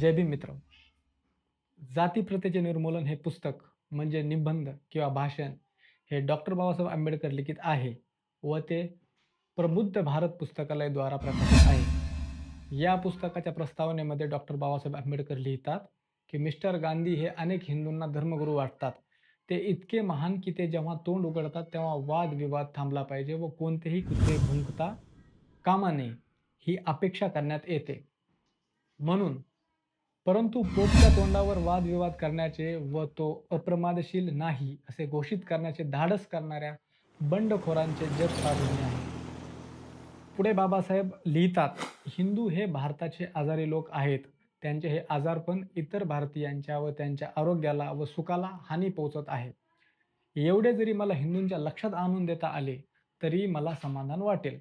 जय भीम मित्र. जातीप्रथेचे निर्मूलन हे पुस्तक म्हणजे निबंध किंवा भाषण हे डॉक्टर बाबासाहेब आंबेडकर लिखित आहे व ते प्रबुद्ध भारत पुस्तकालयद्वारा प्रकाशित आहे. या पुस्तकाच्या प्रस्तावनेमध्ये डॉक्टर बाबासाहेब आंबेडकर लिहितात की मिस्टर गांधी हे अनेक हिंदूंना धर्मगुरू वाटतात. ते इतके महान की ते जेव्हा तोंड उघडतात तेव्हा वादविवाद थांबला पाहिजे व कोणतेही कुत्रे भुंकता कामा नये ही अपेक्षा करण्यात येते. म्हणून परंतु पोपच्या तोंडावर वादविवाद करण्याचे व तो अप्रमादशील नाही असे घोषित करण्याचे धाडस करणाऱ्या बंडखोरांचे जग साधने आहे. पुढे बाबासाहेब लिहितात हिंदू हे भारताचे आजारी लोक आहेत. त्यांचे हे आजारपण इतर भारतीयांच्या व त्यांच्या आरोग्याला व सुखाला हानी पोहोचत आहे. एवढे जरी मला हिंदूंच्या लक्षात आणून देता आले तरी मला समाधान वाटेल.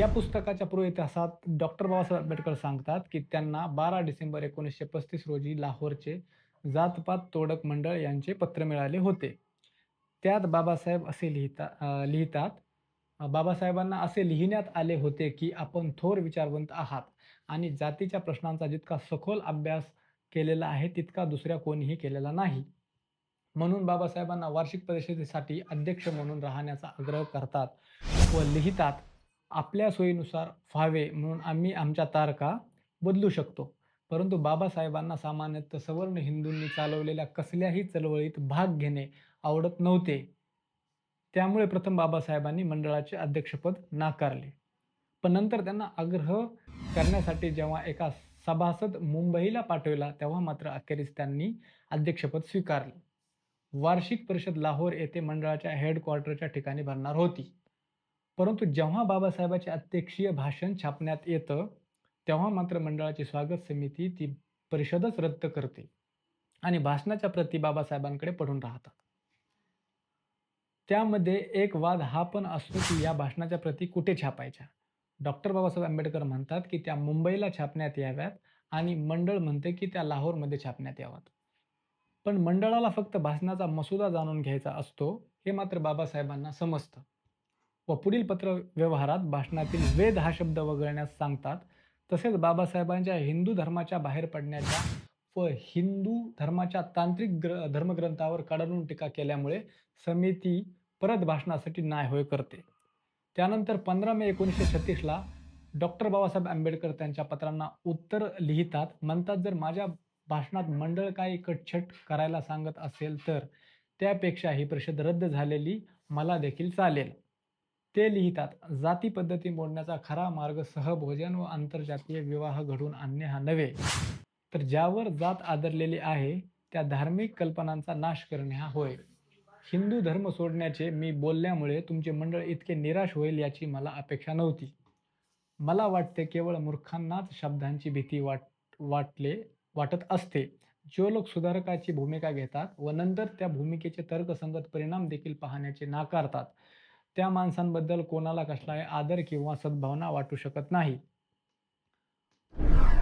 या पुस्तकाच्या पूर्व इतिहासात डॉक्टर बाबासाहेब आंबेडकर सांगतात की त्यांना बारा डिसेंबर एकोणीसशे पस्तीस रोजी लाहोरचे जातपात तोडक मंडळ यांचे पत्र मिळाले होते. त्यात बाबासाहेब असे लिहिता लिहितात बाबासाहेबांना असे लिहिण्यात आले होते की आपण थोर विचारवंत आहात आणि जातीच्या प्रश्नांचा जितका सखोल अभ्यास केलेला आहे तितका दुसऱ्या कोणीही केलेला नाही. म्हणून बाबासाहेबांना वार्षिक परिषदेसाठी अध्यक्ष म्हणून राहण्याचा आग्रह करतात व लिहितात आपल्या सोयीनुसार व्हावे म्हणून आम्ही आमच्या तारखा बदलू शकतो. परंतु बाबासाहेबांना सामान्यतः सवर्ण हिंदूंनी चालवलेल्या कसल्याही चळवळीत भाग घेणे आवडत नव्हते. त्यामुळे प्रथम बाबासाहेबांनी मंडळाचे अध्यक्षपद नाकारले. पण नंतर त्यांना आग्रह करण्यासाठी जेव्हा एका सभासद मुंबईला पाठवला तेव्हा मात्र अखेरीस त्यांनी अध्यक्षपद स्वीकारले. वार्षिक परिषद लाहोर येथे मंडळाच्या हेडक्वार्टरच्या ठिकाणी भरणार होती. परंतु जेव्हा बाबासाहेबांचे अध्यक्षीय भाषण छापण्यात येतं तेव्हा मात्र मंडळाची स्वागत समिती ती परिषदच रद्द करते आणि भाषणाच्या प्रती बाबासाहेबांकडे पडून राहतात. त्यामध्ये एक वाद हा पण असतो की या भाषणाच्या प्रती कुठे छापायच्या? डॉक्टर बाबासाहेब आंबेडकर म्हणतात की त्या मुंबईला छापण्यात याव्यात आणि मंडळ म्हणते की त्या लाहोरमध्ये छापण्यात याव्यात पण मंडळाला फक्त भाषणाचा मसुदा जाणून घ्यायचा असतो हे मात्र बाबासाहेबांना समजतं. व पुढील पत्र व्यवहारात भाषणातील वेद हा शब्द वगळण्यास सांगतात. तसेच बाबासाहेबांच्या हिंदू धर्माच्या बाहेर पडण्याच्या व हिंदू धर्माच्या तांत्रिक ग्र धर्मग्रंथावर कडाडून टीका केल्यामुळे समिती परत भाषणासाठी नाय होय करते. त्यानंतर पंधरा मे एकोणीसशे छत्तीसला डॉक्टर बाबासाहेब आंबेडकर त्यांच्या पत्रांना उत्तर लिहितात. म्हणतात जर माझ्या भाषणात मंडळ काय कटछट करायला सांगत असेल तर त्यापेक्षा ही परिषद रद्द झालेली मला देखील चालेल. ते लिहितात. जाती पद्धती मोडण्याचा खरा मार्ग सहभोजन व आंतरजातीय विवाह घडवून आणणे हा नव्हे. तर ज्यावर जात आदरलेली आहे त्या धार्मिक कल्पनांचा नाश करणे हा होय. हिंदू धर्म सोडण्याचे मी बोलल्यामुळे तुमचे मंडळ इतके निराश होईल याची मला अपेक्षा नव्हती. मला वाटते केवळ मूर्खांनाच शब्दांची भीती वाट वाटले वाटत असते. जो लोक सुधारकाची भूमिका घेतात व नंतर त्या भूमिकेचे तर्कसंगत परिणाम देखील पाहण्याचे नाकारतात. त्या माणसांबद्दल कोणाला कसलाही आदर किंवा सद्भावना वाटू शकत नाही.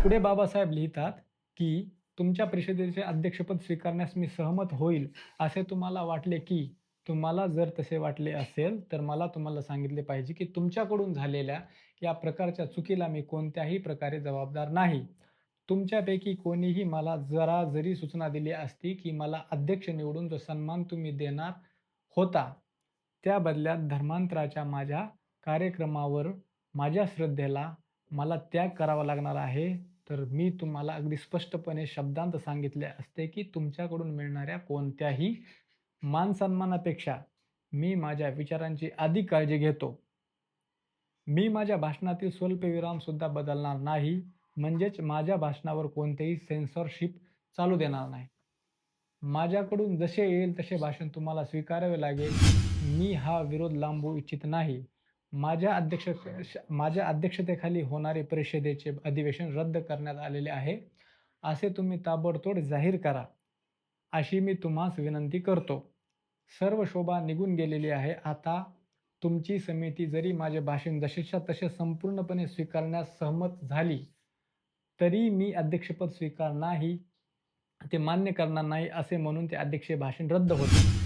पुढे बाबासाहेब लिहितात की तुमच्या परिषदेचे अध्यक्षपद स्वीकारण्यास मी सहमत होईल असे तुम्हाला वाटले की तुम्हाला जर तसे वाटले असेल तर मला तुम्हाला सांगितले पाहिजे की तुमच्याकडून झालेल्या या प्रकारच्या चुकीला मी कोणत्याही प्रकारे जबाबदार नाही. तुमच्यापैकी कोणीही मला जरा जरी सूचना दिली असती की मला अध्यक्ष निवडून जो सन्मान तुम्ही देणार होता त्या बदल्यात धर्मांतराच्या माझ्या कार्यक्रमावर माझ्या श्रद्धेला मला त्याग करावा लागणार आहे. तर मी तुम्हाला अगदी स्पष्टपणे शब्दांत सांगितले असते की तुमच्याकडून मिळणाऱ्या कोणत्याही मानसन्मानापेक्षा मी माझ्या विचारांची अधिक काळजी घेतो. मी माझ्या भाषणातील स्वल्पविरामसुद्धा बदलणार नाही. म्हणजेच माझ्या भाषणावर कोणतेही सेन्सॉरशिप चालू देणार नाही. माझ्याकडून जसे येईल तसे भाषण तुम्हाला स्वीकारावे लागेल. मी हा विरोध लांबवू इच्छित नाही. माझ्या अध्यक्ष माझ्या अध्यक्षतेखाली होणारे परिषदेचे अधिवेशन रद्द करण्यात आलेले आहे. असे तुम्ही ताबडतोड जाहीर करा अशी मी तुम्हास विनंती करतो. सर्व शोभा निघून गेलेली आहे. आता तुमची समिती जरी माझे भाषण जसेच्या तसे संपूर्णपणे स्वीकारण्यास सहमत झाली तरी मी अध्यक्षपद स्वीकार नाही ते मान्य करणार नाही असे म्हणून ते अध्यक्ष भाषण रद्द होते.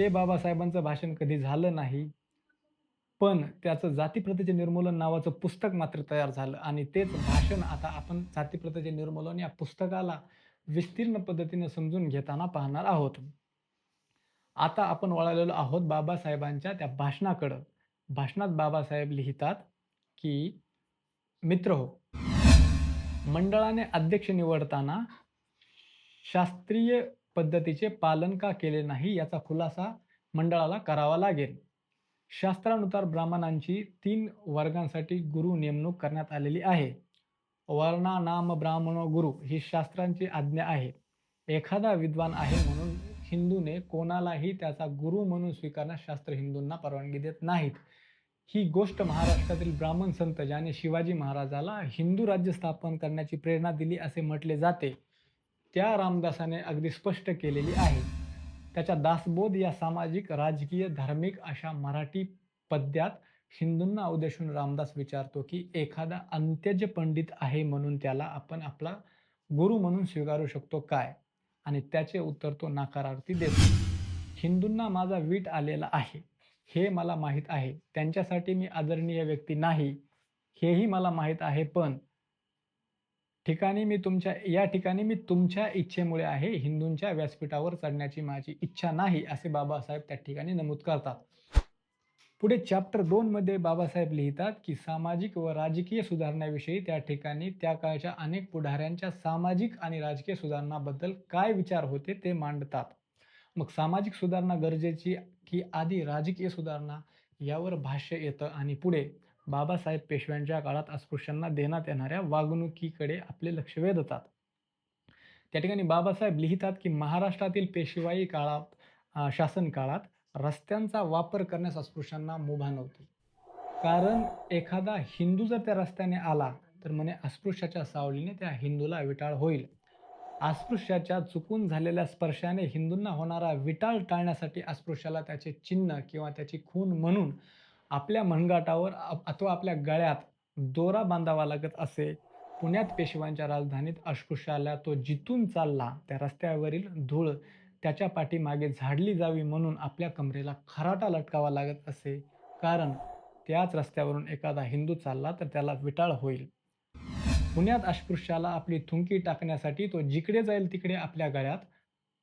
ते बाबासाहेबांचं भाषण कधी झालं नाही पण त्याचं जातीप्रथेचे निर्मूलन नावाचं पुस्तक मात्र तयार झालं आणि तेच भाषण आता आपण जातीप्रथेचे निर्मूलन या पुस्तकाला विस्तीर्ण पद्धतीने समजून घेताना पाहणार आहोत. आता आपण वळालेलो आहोत बाबासाहेबांच्या त्या भाषणाकडं. भाषणात बाबासाहेब लिहितात की मित्र हो मंडळाने अध्यक्ष निवडताना शास्त्रीय पद्धतीचे पालन का केले नाही याचा खुलासा मंडळाला करावा लागेल. शास्त्रानुसार ब्राह्मणांची तीन वर्गांसाठी गुरु नेमणूक करण्यात आलेली आहे. वर्णा नाम ब्राह्मण गुरु ही शास्त्रांची आज्ञा आहे. एखादा विद्वान आहे म्हणून हिंदूने कोणालाही त्याचा गुरु म्हणून स्वीकारण्यास शास्त्र हिंदूंना परवानगी देत नाहीत. ही गोष्ट महाराष्ट्रातील ब्राह्मण संत ज्याने शिवाजी महाराजाला हिंदू राज्य स्थापन करण्याची प्रेरणा दिली असे म्हटले जाते. त्या रामदासाने अगदी स्पष्ट केलेली आहे. त्याच्या दासबोध या सामाजिक राजकीय धार्मिक अशा मराठी पद्यात हिंदूंना उद्देशून रामदास विचारतो की एखादा अंत्यज पंडित आहे म्हणून त्याला आपण आपला गुरु म्हणून स्वीकारू शकतो काय? आणि त्याचे उत्तर तो नाकारार्थी देतो. हिंदूंना माझा वीट आलेला आहे. हे मला माहीत आहे. त्यांच्यासाठी मी आदरणीय व्यक्ती नाही. हेही मला माहीत आहे पण ठिकाणी मी तुमच्या या ठिकाणी मी तुमच्या इच्छेमुळे आहे हिंदूंच्या व्यासपीठावर चढण्याची माझी इच्छा नाही असे बाबासाहेब त्या ठिकाणी नमूद करतात. पुढे चॅप्टर दोनमध्ये बाबासाहेब लिहितात की सामाजिक व राजकीय सुधारण्याविषयी त्या ठिकाणी त्या काळच्या अनेक पुढाऱ्यांच्या सामाजिक आणि राजकीय सुधारणाबद्दल काय विचार होते ते मांडतात. मग सामाजिक सुधारणा गरजेची की आधी राजकीय सुधारणा यावर भाष्य येतं आणि पुढे बाबासाहेब पेशव्यांच्या काळात अस्पृश्यांना देण्यात येणाऱ्या वागणुकीकडे आपले लक्ष वेधतात. त्या ठिकाणी बाबासाहेब लिहितात की महाराष्ट्रातील पेशवाई काळात शासन काळात रस्त्यांचा वापर करण्यास अस्पृश्यांना मुभा नव्हती. कारण एखादा हिंदू जर त्या रस्त्याने आला तर म्हणे अस्पृश्याच्या सावलीने त्या हिंदूला विटाळ होईल. अस्पृश्याच्या चुकून झालेल्या स्पर्शाने हिंदूंना होणारा विटाळ टाळण्यासाठी अस्पृश्याला त्याचे चिन्ह किंवा त्याची खून म्हणून आपल्या मनगाटावर अथवा आपल्या गळ्यात दोरा बांधावा लागत असे पुण्यात पेशव्यांच्या राजधानीत अस्पृश्याला तो जिथून चालला त्या रस्त्यावरील धूळ त्याच्या पाठीमागे झाडली जावी म्हणून आपल्या कमरेला खराटा लटकावा लागत असे. कारण त्याच रस्त्यावरून एखादा हिंदू चालला तर त्याला विटाळ होईल. पुण्यात अस्पृश्याला आपली थुंकी टाकण्यासाठी तो जिकडे जाईल तिकडे आपल्या गळ्यात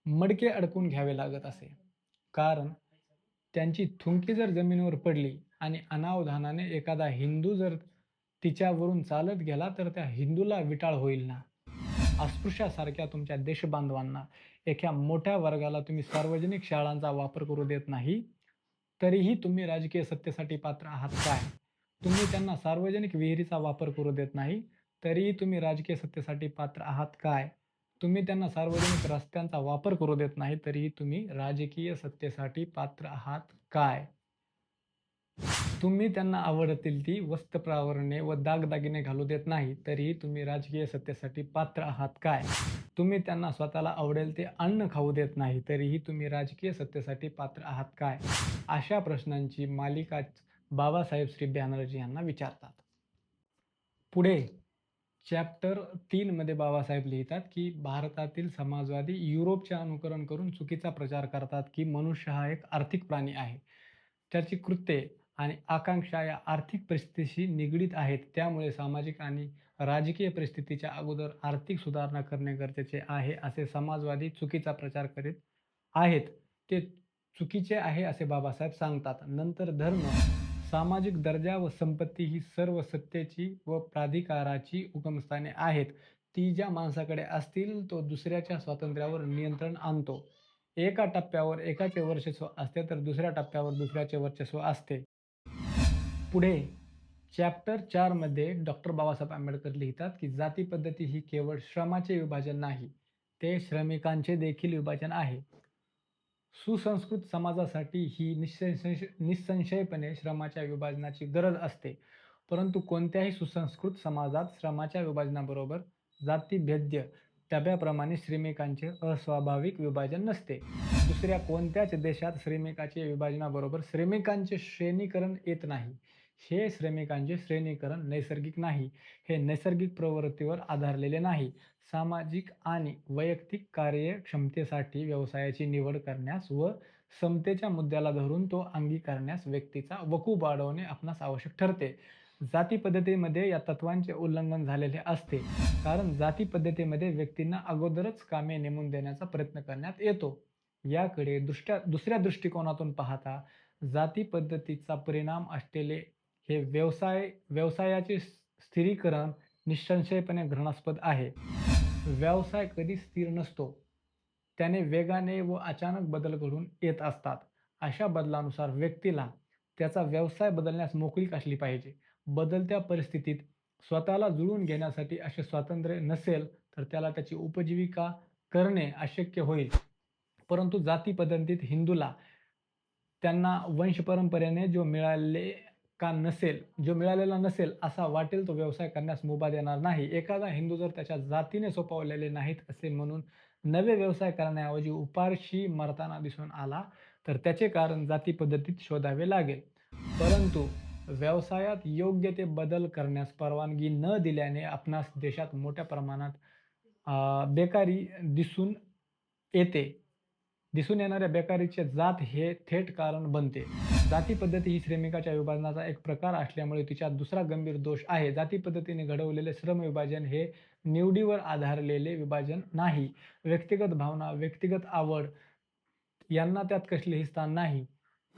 मडके अडकून घ्यावे लागत असे. कारण त्यांची थुंकी जर जमिनीवर पडली आणि अनावधानाने एखादा हिंदू जर तिच्यावरून चालत गेला तर त्या हिंदूला विटाळ होईल ना? अस्पृश्यासारख्या तुमच्या देशबांधवांना एका मोठ्या वर्गाला तुम्ही सार्वजनिक शाळांचा वापर करू देत नाही तरीही तुम्ही राजकीय सत्तेसाठी पात्र आहात काय? तुम्ही त्यांना सार्वजनिक विहिरीचा वापर करू देत नाही तरीही तुम्ही राजकीय सत्तेसाठी पात्र आहात काय? तुम्ही त्यांना सार्वजनिक रस्त्यांचा वापर करू देत नाही तरीही तुम्ही राजकीय सत्तेसाठी पात्र आहात काय? तुम्ही त्यांना आवडतील ती वस्त्रप्रावरणे व दागदागिने घालू देत नाही तरीही तुम्ही राजकीय सत्तेसाठी पात्र आहात काय? तुम्ही त्यांना स्वतःला आवडेल ते अन्न खाऊ देत नाही तरीही तुम्ही राजकीय सत्तेसाठी पात्र आहात काय? अशा प्रश्नांची मालिकाच बाबासाहेब श्री बॅनर्जी यांना विचारतात. पुढे चॅप्टर तीनमध्ये बाबासाहेब लिहितात की भारतातील समाजवादी युरोपचे अनुकरण करून चुकीचा प्रचार करतात की मनुष्य हा एक आर्थिक प्राणी आहे. त्याची कृत्ये आणि आकांक्षा या आर्थिक परिस्थितीशी निगडीत आहेत. त्यामुळे सामाजिक आणि राजकीय परिस्थितीच्या अगोदर आर्थिक सुधारणा करणे गरजेचे आहे असे समाजवादी चुकीचा प्रचार करीत आहेत. ते चुकीचे आहे असे बाबासाहेब सांगतात. नंतर धर्म सामाजिक दर्जा व संपत्ती ही सर्व सत्तेची व प्राधिकाराची उगमस्थाने आहेत. ती ज्या माणसाकडे असतील तो दुसऱ्याच्या स्वातंत्र्यावर नियंत्रण आणतो. एका टप्प्यावर एकाचे वर्चस्व असते तर दुसऱ्या टप्प्यावर दुसऱ्याचे वर्चस्व असते. पुढे चॅप्टर चारमध्ये डॉक्टर बाबासाहेब आंबेडकर लिहितात की जाती पद्धती ही केवळ श्रमाचे विभाजन नाही ते श्रमिकांचे देखील विभाजन आहे. सुसंस्कृत समाजासाठी ही निसंशय निसंशयपणे श्रमाच्या विभाजनाची गरज असते. परंतु कोणत्याही सुसंस्कृत समाजात श्रमाच्या विभाजनाबरोबर जातीभेद्य डब्याप्रमाणे श्रीमेकांचे अस्वाभाविक विभाजन नसते. दुसऱ्या कोणत्याच देशात श्रीमेकाचे विभाजनाबरोबर श्रमिकांचे श्रेणीकरण येत नाही. हे श्रमिकांचे श्रेणीकरण नैसर्गिक नाही. हे नैसर्गिक प्रवृत्तीवर आधारलेले नाही. सामाजिक आणि वैयक्तिक कार्यक्षमतेसाठी व्यवसायाची निवड करण्यास व समतेच्या मुद्द्याला धरून तो अंगीकारण्यास व्यक्तीचा वकूब वाढवणे आपणास आवश्यक ठरते. जाती पद्धतीमध्ये या तत्त्वांचे उल्लंघन झालेले असते. कारण जाती पद्धतीमध्ये व्यक्तींना अगोदरच कामे नेमून देण्याचा प्रयत्न करण्यात येतो. याकडे दुसऱ्या दुसऱ्या दृष्टिकोनातून पाहता जाती पद्धतीचा परिणाम असलेले हे व्यवसाय व्यवसायाचे स्थिरीकरण निःसंशयपणे घृणास्पद आहे. व्यवसाय कधी स्थिर नसतो. त्याने वेगाने व अचानक बदल घडून येत असतात. अशा बदलानुसार व्यक्तीला त्याचा व्यवसाय बदलण्यास मोकळीक असली पाहिजे. बदलत्या परिस्थितीत स्वतःला जुळवून घेण्यासाठी असे स्वातंत्र्य नसेल तर त्याला त्याची उपजीविका करणे अशक्य होईल. परंतु जाती पद्धतीत हिंदूला त्यांना वंशपरंपरेने जो मिळाले का नसेल जो मिळालेला नसेल असा वाटेल तो व्यवसाय करण्यास मुभा देणार नाही. एखादा हिंदू जर त्याच्या जातीने सोपवलेले नाहीत असे म्हणून नवे व्यवसाय करण्याऐवजी उपारशी मरताना दिसून आला तर त्याचे कारण जाती पद्धतीत शोधावे लागेल. परंतु व्यवसायात योग्य ते बदल करण्यास परवानगी न दिल्याने आपणास देशात मोठ्या प्रमाणात बेकारी दिसून येते. दिसून येणाऱ्या बेकारीचे जात हे थेट कारण बनते. जाती पद्धती ही श्रमिकाच्या विभाजनाचा एक प्रकार असल्यामुळे तिच्यात दुसरा गंभीर दोष आहे. जाती पद्धतीने घडवलेले श्रमविभाजन हे निवडीवर आधारलेले विभाजन नाही. व्यक्तिगत भावना, व्यक्तिगत आवड यांना त्यात कसलेही स्थान नाही.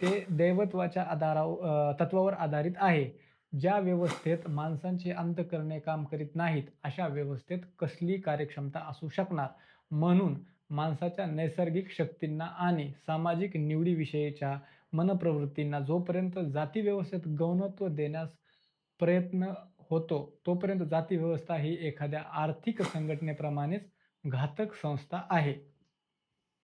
ते दैवत्वाच्या आधारावर तत्त्वावर आधारित आहे. ज्या व्यवस्थेत माणसांचे अंतकरणे काम करीत नाहीत अशा व्यवस्थेत कसली कार्यक्षमता असू शकणार? म्हणून माणसाच्या नैसर्गिक शक्तींना आणि सामाजिक निवडीविषयीच्या मनप्रवृत्तींना जोपर्यंत जातीव्यवस्थेत गौणत्व देण्यास प्रयत्न होतो तोपर्यंत जातीव्यवस्था ही एखाद्या आर्थिक संघटनेप्रमाणेच घातक संस्था आहे.